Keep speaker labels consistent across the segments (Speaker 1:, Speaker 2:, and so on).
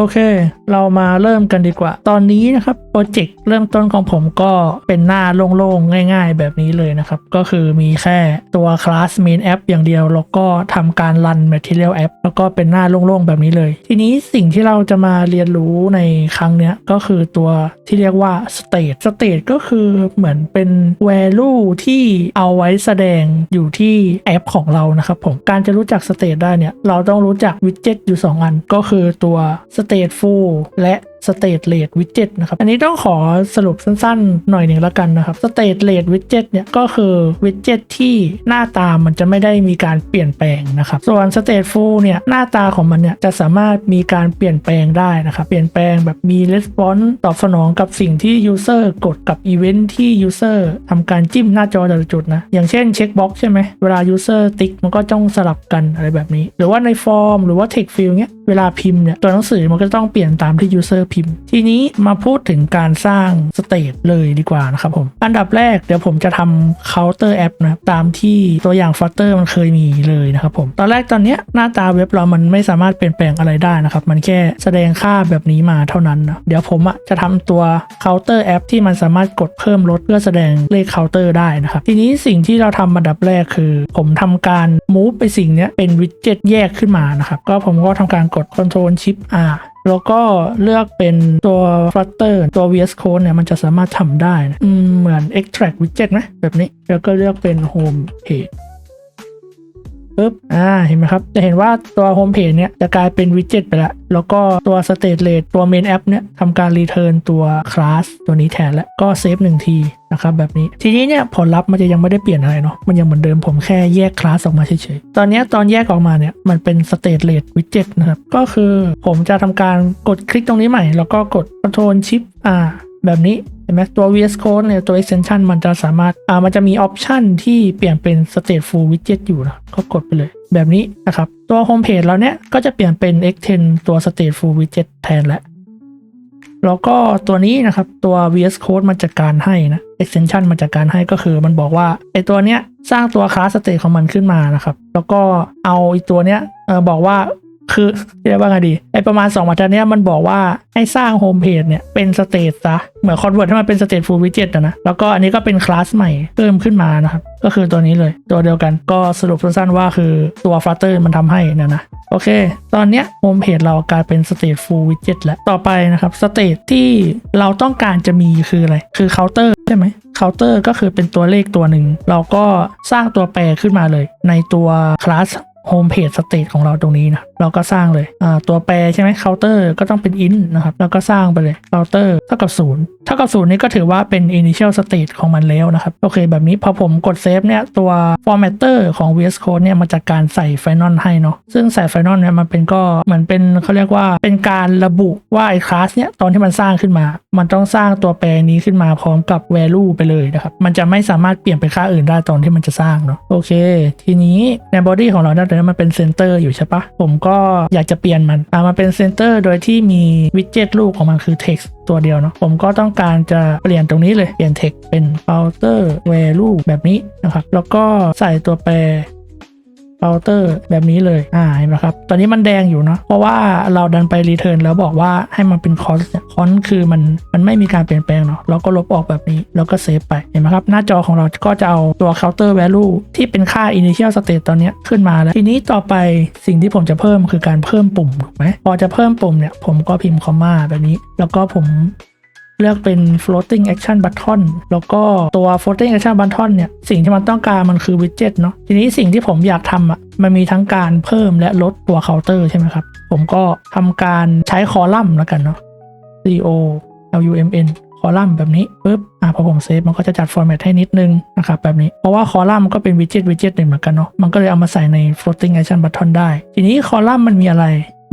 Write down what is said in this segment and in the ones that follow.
Speaker 1: โอเค เรามาเริ่มกันดีกว่า ตอนนี้นะครับโปรเจกต์เริ่มต้นของผมก็เป็นหน้าโล่งๆ ง่าย ๆ แบบนี้เลยนะครับ ก็คือมีแค่ตัว class main app อย่างเดียว แล้วก็ทำการรัน material app แล้วก็เป็นหน้าโล่งๆ แบบนี้เลย ทีนี้สิ่งที่เราจะมาเรียนรู้ในครั้งเนี้ยก็คือตัวที่เรียกว่า state state ก็คือเหมือนเป็น value ที่เอาไว้แสดงอยู่ที่แอปของเรานะครับผมการจะรู้จัก state ได้เนี่ยเราต้องรู้จัก widget อยู่ 2 อัน ก็คือตัว stateful และ state rate widget นะครับ อันนี้ต้องขอสรุปสั้นๆ หน่อยหนึ่งแล้วกันนะครับ state rate widget เนี่ยก็คือ widget ที่หน้าตามันจะไม่ได้มีการเปลี่ยนแปลงนะครับ ส่วน stateful เนี่ยหน้าตาของมันเนี่ยจะสามารถมีการเปลี่ยนแปลงได้นะครับ เปลี่ยนแปลงแบบมี response ตอบสนองกับสิ่งที่ user กดกับ event ที่ user ทำการจิ้มหน้าจอแต่ละจุดนะอย่างเช่น checkbox ใช่ไหมเวลา user ติ๊กมันก็ต้องสลับกันอะไรแบบนี้ หรือว่าในฟอร์ม หรือว่า text field เนี้ยเวลาพิมพ์เนี่ยตัวหนังสือมันก็ต้องเปลี่ยนตามที่ user พิมพ์ ทีนี้มาพูดถึงการสร้าง state เลยดีกว่านะครับผมอันดับแรกเดี๋ยวผมจะทำ counter app นะครับตามที่ตัวอย่าง flutter มันเคยมีเลยนะครับผมตอนแรกตอนเนี้ยหน้าตาเว็บเรามันไม่สามารถเปลี่ยนแปลงอะไรได้นะครับ มันแค่แสดงค่าแบบนี้มาเท่านั้นนะเดี๋ยวผมอะจะทำตัว counter app ที่มันสามารถกดเพิ่มลดเพื่อแสดงเลข counter ได้นะครับทีนี้สิ่งที่เราทำอันดับแรกคือ ผมทำการ move ไปสิ่งเนี้ยเป็น widget แยกขึ้นมานะครับก็ผมก็ทำการกด control shift R แล้วก็เลือกเป็นตัว Flutter ตัว VS Code เนี่ย มันจะสามารถทำได้นะเหมือน extract widget ไหมแบบนี้ แล้วก็เลือกเป็น home page ปึ๊บอ่าเห็นไหมครับ จะเห็นว่าตัว Home Page เนี่ยจะกลายเป็นวิดเจ็ตไปล้วแล้วก็ตัว State Rate ตัว Main App เนี่ยทำการ Return ตัว Class ตัวนี้แทนแล้วก็เซฟหนึ่งทีนะครับแบบนี้ทีนี้เนี่ยผลลัพธ์มันจะยังไม่ได้เปลี่ยนอะไรเนาะมันยังเหมือนเดิมผมแค่แยกคลาสออกมาเฉยๆ ตอนนี้ตอนแยกออกมาเนี่ยมันเป็น State Rate Widget นะครับ ก็คือผมจะทำการกดคลิกตรงนี้ใหม่ แล้วก็กด Control Shift R แบบนี้ ห็นไหมตัว VS Code เนี่ยตัว extension มันจะสามารถอ่ามันจะมีออปชันที่เปลี่ยนเป็น stateful widget อยู่นะก็กดไปเลยแบบนี้นะครับ ตัว home page เราเนี่ยก็จะเปลี่ยนเป็น extend ตัว stateful widget แทนแล้วแล้วก็ตัวนี้นะครับตัว VS Code มันจัดการให้นะ extension มันจัดการให้ก็คือมันบอกว่าไอตัวเนี้ยสร้างตัว class state ของมันขึ้นมานะครับ แล้วก็เอาไอตัวเนี้ยเออบอกว่า คือเรียกว่าไงดีไอประมาณ2มาจากเนี้ยมันบอกว่าให้สร้างโฮมเพจเนี่ยเป็นสเตตซะเหมือนคอนเวิร์ตให้มันเป็นสเตตฟูลวิดเจ็ตนะแล้วก็อันนี้ก็เป็นคลาสใหม่เพิ่มขึ้นมานะครับก็คือตัวนี้เลยตัวเดียวกันก็สรุปสั้นๆว่าคือตัว Flutter มันทำให้นะนะโอเค ตอนเนี้ยโฮมเพจเรากลายเป็นสเตตฟูลวิดเจ็ตแล้วต่อไปนะครับสเตตที่เราต้องการจะมีคืออะไร คือเคาน์เตอร์ใช่ไหมเคาน์เตอร์ก็คือเป็นตัวเลขตัวหนึ่ง เราก็สร้างตัวแปรขึ้นมาเลย ในตัวคลาส โฮมเพจสเตตของเราตรงนี้นะเราก็สร้างเลยอ่าตัวแปรใช่ไหมเคาน์เตอร์ก็ต้องเป็น int นะครับแล้วก็สร้างไปเลยเคาน์เตอร์เท่ากับศูนย์เท่ากับศูนย์นี่ก็ถือว่าเป็น initial state ของมันแล้วนะครับ โอเคแบบนี้พอผมกดเซฟเนี่ยตัว formatter ของ VS Code เนี่ยมันจะการใส่ final ให้เนาะซึ่งใส่ final เนี่ยมันเป็นก็เหมือนเป็นเขาเรียกว่าเป็นการระบุว่าไอ้คลาสเนี่ยตอนที่มันสร้างขึ้นมามันต้องสร้างตัวแปรนี้ขึ้นมาพร้อมกับ value ไปเลยนะครับ มันจะไม่สามารถเปลี่ยนเป็นค่าอื่นได้ตอนที่มันจะสร้างเนาะโอเค ทีนี้ใน body ของเราเนี่ยตอนนี้มันเป็น center อยู่ใช่ปะผมก็อยากจะเปลี่ยนมันอ่ามาเป็น center โดยที่มี widget รูปของมันคือ text ตัวเดียวเนาะผมก็ต้องการจะเปลี่ยนตรงนี้เลยเปลี่ยน text เป็น outer value แบบนี้นะครับแล้วก็ใส่ตัวแปร เคาเตอร์แบบนี้เลย อ่าเห็นไหมครับ ตอนนี้มันแดงอยู่เนาะ เพราะว่าเราดันไปรีเทิร์นแล้วบอกว่าให้มันเป็นคอสเนี่ยคอนคือมันมันไม่มีการเปลี่ยนแปลงเนาะ เราก็ลบออกแบบนี้ แล้วก็เซฟไป เห็นไหมครับ หน้าจอของเราก็จะเอาตัว counter value ที่เป็นค่า initial state ตอนนี้ขึ้นมาแล้ว ทีนี้ต่อไปสิ่งที่ผมจะเพิ่มคือการเพิ่มปุ่มถูกไหมพอจะเพิ่มปุ่มเนี่ย ผมก็พิมพ์คอมมาแบบนี้ แล้วก็ผม เลือกเป็น floating action button แล้วก็ตัว floating action button เนี่ย สิ่งที่มันต้องการมันคือ widget เนาะ ทีนี้สิ่งที่ผมอยากทำอะ มันมีทั้งการเพิ่มและลดตัว counter ใช่ไหมครับ ผมก็ทำการใช้คอลัมน์แล้วกันเนาะ c o l u m n คอลัมน์แบบนี้ปุ๊บอะพอผมเซฟมันก็จะจัด format ให้นิดนึงนะครับแบบนี้ เพราะว่าคอลัมน์ก็เป็น widget widget หนึ่งเหมือนกันเนาะ มันก็เลยเอามาใส่ใน floating action button ได้ ทีนี้คอลัมน์มันมีอะไร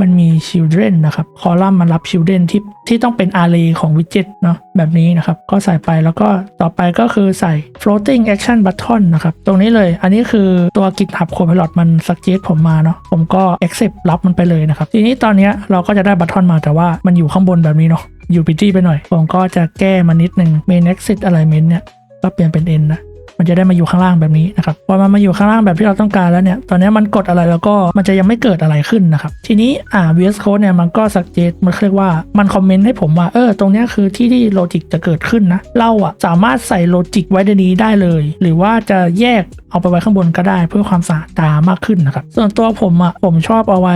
Speaker 1: มันมี children นะครับ คอลัมน์มันรับ children ที่ที่ต้องเป็น array ของ widget เนาะแบบนี้นะครับ ก็ใส่ไปแล้วก็ต่อไปก็คือใส่ floating action button นะครับ ตรงนี้เลยอันนี้คือตัว GitHub Copilot มัน suggest ผมมาเนาะผมก็ accept รับมันไปเลยนะครับ ทีนี้ตอนนี้เราก็จะได้ button มาแต่ว่ามันอยู่ข้างบนแบบนี้เนาะอยู่พิตี้ไปหน่อย ผมก็จะแก้มานิดนึง main exit alignment เนี่ยก็เปลี่ยนเป็น n นะ มันจะได้มาอยู่ข้างล่างแบบนี้นะครับพอมันมาอยู่ข้างล่างแบบที่เราต้องการแล้วเนี่ยตอนนี้มันกดอะไรแล้วก็มันจะยังไม่เกิดอะไรขึ้นนะครับทีนี้อ่า VS Code เนี่ยมันก็สักเจตมันเรียกว่ามันคอมเมนต์ให้ผมว่าเออตรงนี้คือที่ที่โลจิกจะเกิดขึ้นนะเราอะสามารถใส่โลจิกไว้ในนี้ได้เลย หรือว่าจะแยกเอาไปไว้ข้างบนก็ได้เพื่อความสะอาดตามากขึ้นนะครับส่วนตัวผมอะผมชอบเอาไว้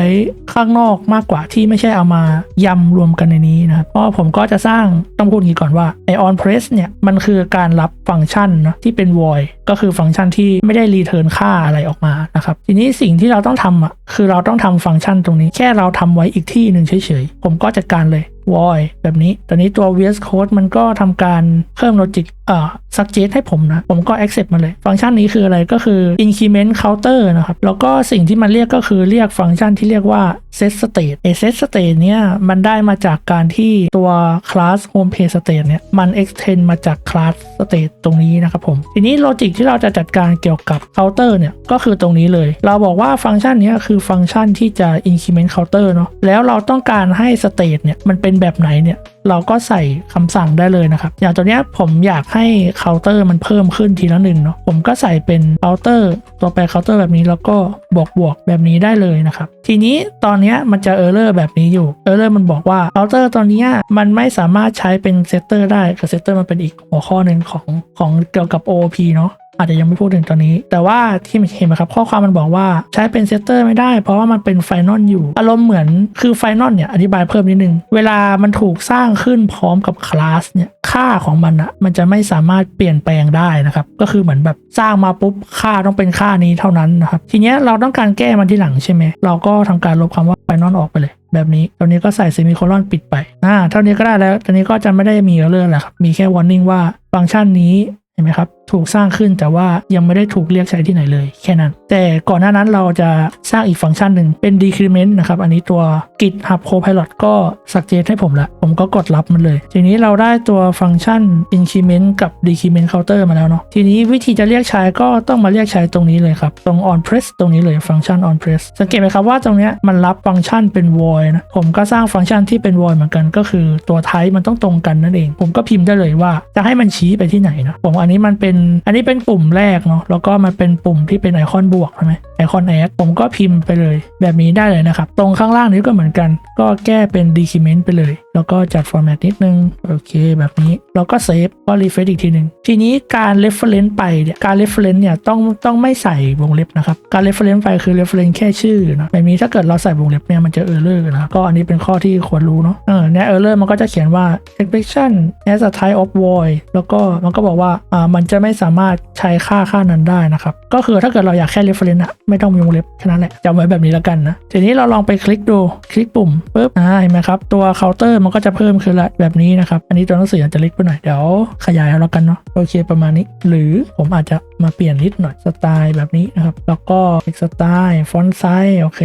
Speaker 1: ข้างนอกมากกว่าที่ไม่ใช่เอามายำรวมกันในนี้นะครับเพราะผมก็จะสร้างต้องพูดอย่างนี้ก่อนว่าไอ on press เนี่ยมันคือการรับฟังก์ชันนะที่เป็น void ก็คือฟังก์ชันที่ไม่ได้รีเทิร์นค่าอะไรออกมานะครับ ทีนี้สิ่งที่เราต้องทำอะคือเราต้องทำฟังก์ชันตรงนี้แค่เราทำไว้อีกที่หนึ่งเฉยๆ ผมก็จัดการเลย void แบบนี้ ตอนนี้ตัว VS Code มันก็ทำการเพิ่ม logic เอ่อ suggest ให้ผมนะ ผมก็ accept มาเลย ฟังก์ชันนี้คืออะไรก็คือ increment counter นะครับ แล้วก็สิ่งที่มันเรียกก็คือเรียกฟังก์ชันที่เรียกว่า set state ไอ set state เนี่ย มันได้มาจากการที่ตัว class home page state เนี่ย มัน extend มาจาก class state ตรงนี้นะครับผม ทีนี้ logic ที่เราจะจัดการเกี่ยวกับ counter เนี่ย ก็คือตรงนี้เลย เราบอกว่าฟังก์ชันนี้คือฟังก์ชันที่จะ increment counter เนาะแล้วเราต้องการให้ state เนี่ยมันเป็น็นแบบไหนเนี่ยเราก็ใส่คำสั่งได้เลยนะครับ อย่างตัวเนี้ยผมอยากให้เคาน์เตอร์มันเพิ่มขึ้นทีละหนึ่งเนาะผมก็ใส่เป็นเคาน์เตอร์ตัวแปรเคาน์เตอร์แบบนี้แล้วก็บวกบวกแบบนี้ได้เลยนะครับ ทีนี้ตอนเนี้ยมันจะเออร์เลอร์แบบนี้อยู่เออร์เลอร์มันบอกว่าเคาน์เตอร์ตอนนี้มันไม่สามารถใช้เป็นเซตเตอร์ได้คือเซตเตอร์มันเป็นอีกหัวข้อหนึ่งของของเกี่ยวกับ OOP เนาะ อาจจะยังไม่พูดถึงตอนนี้ แต่ว่าที่เห็นไหมครับ ข้อความมันบอกว่าใช้เป็นเซตเตอร์ไม่ได้ เพราะว่ามันเป็นไฟนอลอยู่ อารมณ์เหมือนคือไฟนอลเนี่ยอธิบายเพิ่มนิดนึง เวลามันถูกสร้างขึ้นพร้อมกับคลาสเนี่ยค่าของมันอะมันจะไม่สามารถเปลี่ยนแปลงได้นะครับ ก็คือเหมือนแบบสร้างมาปุ๊บค่าต้องเป็นค่านี้เท่านั้นนะครับ ทีเนี้ยเราต้องการแก้มันที่หลังใช่ไหมเราก็ทำการลบคำว่าไฟนอลออกไปเลยแบบนี้ตอนนี้ก็ใส่เซมิโคลอนปิดไป อ่า เท่านี้ก็ได้แล้ว ตอนนี้ก็จะไม่ได้มีเรื่องอะไรครับ มีแค่ warning ว่าฟังก์ชันนี้ ห็นไหมครับ ถูกสร้างขึ้นแต่ว่ายังไม่ได้ถูกเรียกใช้ที่ไหนเลย แค่นั้น แต่ก่อนหน้านั้นเราจะสร้างอีกฟังก์ชันหนึ่งเป็น decrement นะครับ อันนี้ตัว git hub copilot ก็สักเจตให้ผมละ ผมก็กดรับมันเลย ทีนี้เราได้ตัวฟังก์ชัน increment กับ decrement counter มาแล้วเนาะ ทีนี้วิธีจะเรียกใช้ก็ต้องมาเรียกใช้ตรงนี้เลยครับ ตรง on press ตรงนี้เลยฟังก์ชัน on press สังเกตไหมครับว่าตรงเนี้ยมันรับฟังก์ชันเป็น void นะ ผมก็สร้างฟังก์ชันที่เป็น void เหมือนกัน ก็คือตัว type มันต้องตรงกันนั่นเอง ผมก็พิมพ์ได้เลยว่าจะให้มันชี้ไปที่ไหนนะผมอันนี้มันเป็น อันนี้เป็นปุ่มแรกเนาะแล้วก็มันเป็นปุ่มที่เป็นไอคอนบวกใช่ไหมไอคอนแอดผมก็พิมพ์ไปเลย แบบนี้ได้เลยนะครับ ตรงข้างล่างนี้ก็เหมือนกัน ก็แก้เป็น decrement ไปเลยแล้วก็จัด format นิดนึง โอเค แบบนี้แล้วก็เซฟก็รีเฟรชอีกทีหนึ่งทีนี้การ reference ไปเนี่ยการ reference เนี่ยต้องต้องไม่ใส่วงเล็บนะครับ การ reference ไปคือ reference แค่ชื่อนะแบบนี้ถ้าเกิดเราใส่วงเล็บเนี่ยมันจะ error นะครับก็อันนี้เป็นข้อที่ควรรู้เนาะเออเนี่ย error มันก็จะเขียนว่า expression as a type of void แล้วก็มันก็บอกว่าอ่ามันจะไม่สามารถใช้ค่าค่านั้นได้นะครับก็คือถ้าเกิดเราอยากแค่ reference อะไม่ต้องมีวงเล็บแค่นั้นแหละจำไว้แบบนี้แล้วกันนะทีนี้เราลองไปคลิกดูคลิกปุ่มปุ๊บอ่าเห็นไหมครับตัวเคาน์เตอร์มันก็จะเพิ่มขึ้นละแบบนี้นะครับ อันนี้ตัวหนังสืออาจจะเล็กไปหน่อยเดี๋ยวขยายเอาแล้วกันเนาะโอเคประมาณนี้ หรือผมอาจจะมาเปลี่ยนนิดหน่อยสไตล์แบบนี้นะครับ แล้วก็อีกสไตล์ฟอนต์ไซส์โอเค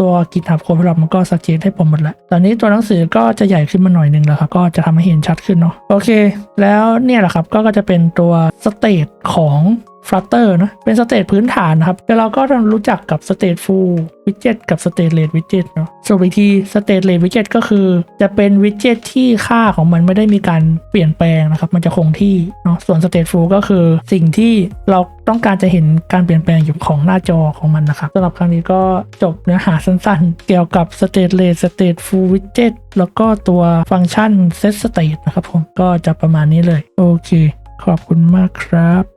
Speaker 1: ตัวกิจหับโคพลับมันก็สเกตให้ผมหมดแล้วตอนนี้ตัวหนังสือก็จะใหญ่ขึ้นมาหน่อยนึงแล้วครับก็จะทำให้เห็นชัดขึ้นเนาะโอเค แล้วเนี่ยแหละครับก็ก็จะเป็นตัวสเตตของ Flutter นะ เป็นสเตตพื้นฐานนะครับเดี๋ยวเราก็ต้องรู้จักกับ Stateful Widget กับ Stateless Widget เนาะส่วนอีกที Stateless Widget ก็คือ จะเป็น Widget ที่ค่าของมันไม่ได้มีการเปลี่ยนแปลงนะครับ มันจะคงที่เนาะส่วน Stateful ก็คือสิ่งที่เราต้องการจะเห็นการเปลี่ยนแปลงอยู่ของหน้าจอของมันนะครับสำหรับครั้งนี้ก็จบเนื้อหาสั้นๆ เกี่ยวกับ Stateless Stateful Widget แล้วก็ตัวฟังก์ชัน Set State นะครับผมก็จะประมาณนี้เลย โอเค ขอบคุณมากครับ